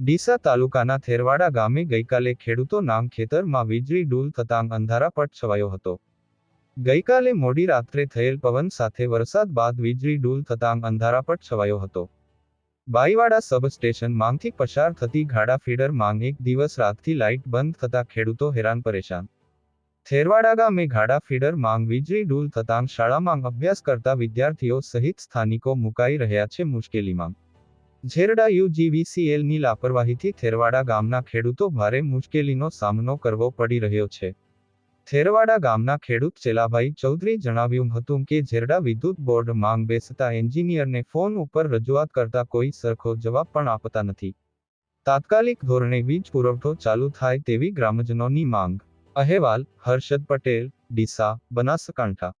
ડીસા તાલુકાના થેરવાડા ગામે ગઈકાલે ખેડૂતો નામ ખેતરમાં વીજળી ડૂલ થતાં અંધારાપટ છવાયો હતો. ગઈકાલે મોડી રાત્રે થયેલ પવન સાથે વરસાદ બાદ વીજળી ડૂલ થતાં અંધારાપટ છવાયો હતો. બાઈવાડા સબસ્ટેશન માંગથી પસાર થતી ગાડા ફીડર માંગ એક દિવસ રાતથી લાઇટ બંધ થતા ખેડૂતો હેરાન પરેશાન. થેરવાડા ગામે ગાડા ફીડર માંગ વીજળી ડૂલ થતાં શાળામાં અભ્યાસ કરતા વિદ્યાર્થીઓ સહિત સ્થાનિકો મુકાઈ રહ્યા છે મુશ્કેલીમાં. ઝેરડા યુજીવીસીએલની લાપરવાહીથી થેરવાડા ગામના ખેડૂતો ભારે મુશ્કેલીનો સામનો કરવો પડી રહ્યો છે. થેરવાડા ગામના ખેડૂત ચેલાભાઈ ચૌધરી જણાવ્યું હતું કે ઝેરડા વિદ્યુત બોર્ડ માંગ બેસતા એન્જિનિયરને ફોન ઉપર રજૂઆત કરતા કોઈ સરખો જવાબ પણ આપતા નથી. તાત્કાલિક ધોરણે વીજ પુરવઠો ચાલુ થાય તેવી ગ્રામજનોની માંગ. અહેવાલ, હર્ષદ પટેલ, ડીસા, બનાસકાંઠા.